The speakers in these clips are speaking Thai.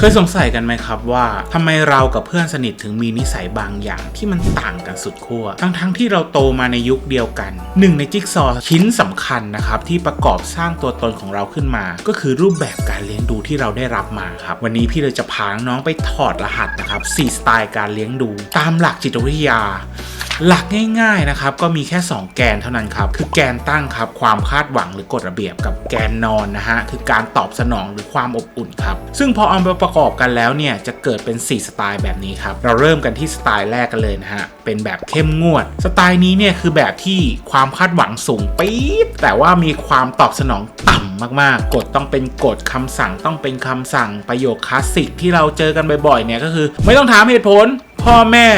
เคยสงสัยกันไหมครับว่าทำไมเรากับเพื่อนสนิทถึงมีนิสัยบางอย่างที่มันต่างกันสุดขั้วทั้งๆที่เราโตมาในยุคเดียวกันหนึ่งในจิ๊กซอว์ชิ้นสำคัญนะครับที่ประกอบสร้างตัวตนของเราขึ้นมา ก็คือรูปแบบการเลี้ยงดูที่เราได้รับมาครับวันนี้พี่เลยจะพาน้องไปถอดรหัสนะครับ4สไตล์การเลี้ยงดู ตามหลักจิตวิทยา หลักง่ายๆนะครับก็มีแค่ 2 แกนเท่านั้นครับคือแกนตั้งครับความคาดหวังหรือกฎระเบียบกับแกนนอนนะฮะคือการตอบสนองหรือความอบอุ่นครับซึ่งพอเอามาประกอบกันแล้วเนี่ยจะเกิดเป็น 4 สไตล์แบบนี้ครับเราเริ่มกันที่สไตล์แรกกันเลยนะฮะเป็นแบบเข้มงวด สไตล์นี้เนี่ยคือแบบที่ความคาดหวังสูงปี๊ดแต่ว่ามีความตอบสนองต่ำมากๆ กฎต้องเป็นกฎคำสั่งต้องเป็นคำสั่งประโยคคลาสสิกที่เราเจอกันบ่อยๆเนี่ยก็คือ ไม่ต้องถามเหตุผล พ่อแม่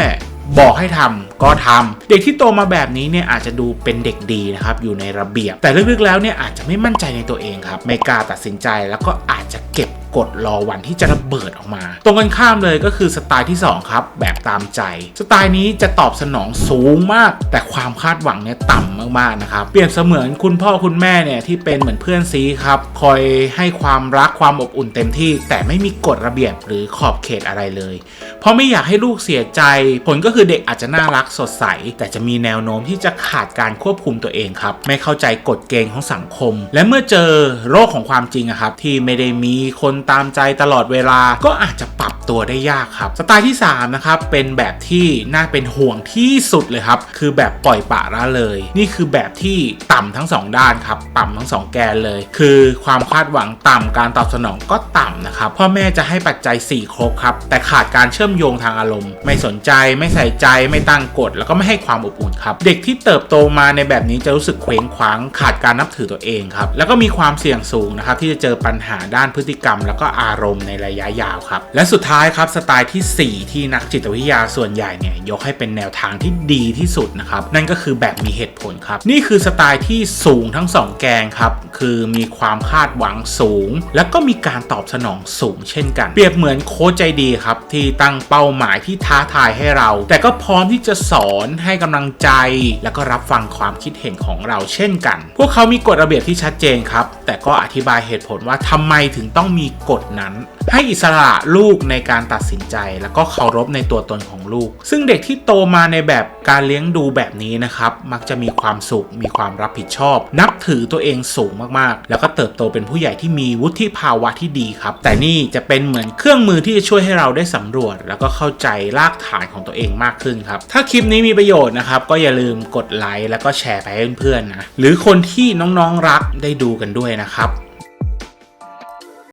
บอกให้ทำ ก็ทำเด็กที่โตมาแบบนี้เนี่ยอาจจะดูเป็นเด็กดีนะครับอยู่ในระเบียบ แต่ลึกๆแล้วเนี่ยอาจจะไม่มั่นใจในตัวเองครับไม่กล้าตัดสินใจแล้วก็อาจจะเก็บกดรอวันที่จะระเบิดออกมา ตรงกันข้ามเลยก็คือสไตล์ที่สองครับ แบบตามใจ สไตล์นี้จะตอบสนองสูงมาก แต่ความคาดหวังเนี่ยต่ำมากๆนะครับ เปรียบเสมือนคุณพ่อคุณแม่เนี่ยที่เป็นเหมือนเพื่อนซีครับ คอยให้ความรักความอบอุ่นเต็มที่ แต่ไม่มีกฎระเบียบหรือขอบเขตอะไรเลย เพราะไม่อยากให้ลูกเสียใจ ผลก็คือเด็กอาจจะน่ารักสดใส แต่จะมีแนวโน้มที่จะขาดการควบคุมตัวเองครับ ไม่เข้าใจกฎเกณฑ์ของสังคม และเมื่อเจอโรคของความจริงครับที่ไม่ได้มีคนตามใจตลอดเวลาก็อาจจะ ตัวได้ยากครับสไตล์ที่3นะครับเป็นแบบที่น่าเป็นห่วงที่สุดเลยครับคือแบบปล่อยปะละเลย นี่คือแบบที่ต่ำทั้งสองด้านครับต่ำทั้งสองแกนเลย คือความคาดหวังต่ำการตอบสนองก็ต่ำนะครับพ่อแม่จะให้ปัจจัย 4 ครบครับแต่ขาดการเชื่อมโยงทางอารมณ์ ไม่สนใจไม่ใส่ใจไม่ตั้งกฎแล้วก็ไม่ให้ความอบอุ่นครับเด็กที่เติบโตมาในแบบนี้จะรู้สึกเคว้งคว้าง ขาดการนับถือตัวเองครับแล้วก็มีความเสี่ยงสูงนะครับที่จะเจอปัญหาด้านพฤติกรรม แล้วก็อารมณ์ในระยะยาวครับและสุดท้ายครับสไตล์ทีสี่ 4 ที่นักจิตวิทยาส่วนใหญ่เนี่ยยกให้เป็นแนวทางที่ดีที่สุดนะครับนั่นก็คือแบบมีเหตุผลครับ นี่คือสไตล์ที่สูงทั้งสองแกนครับคือมีความคาดหวังสูง แล้วก็มีการตอบสนองสูงเช่นกัน เปรียบเหมือนโค้ชใจดีครับที่ตั้งเป้าหมายที่ท้าทายให้เรา แต่ก็พร้อมที่จะสอนให้กำลังใจ แล้วก็รับฟังความคิดเห็นของเราเช่นกัน พวกเขามีกฎระเบียบที่ชัดเจนครับ แต่ก็อธิบายเหตุผลว่าทำไมถึงต้องมีกฎนั้น ให้อิสระลูกในการตัดสินใจ แล้วก็เคารพในตัวตนของลูก ซึ่งเด็กที่โตมาในแบบการเลี้ยงดูแบบนี้นะครับ มักจะมีความสุข มีความรับผิดชอบ นับถือตัวเองสูงมากๆ แล้วก็เติบโตเป็นผู้ใหญ่ที่มีวุฒิภาวะที่ดีครับ แต่นี่จะเป็นเหมือนเครื่องมือที่จะช่วยให้เราได้สำรวจ แล้วก็เข้าใจรากฐานของตัวเองมากขึ้นครับ ถ้าคลิปนี้มีประโยชน์นะครับ ก็อย่าลืมกดไลค์แล้วก็แชร์ไปให้เพื่อนๆนะ หรือคนที่น้องๆรักได้ดูกันด้วยนะครับ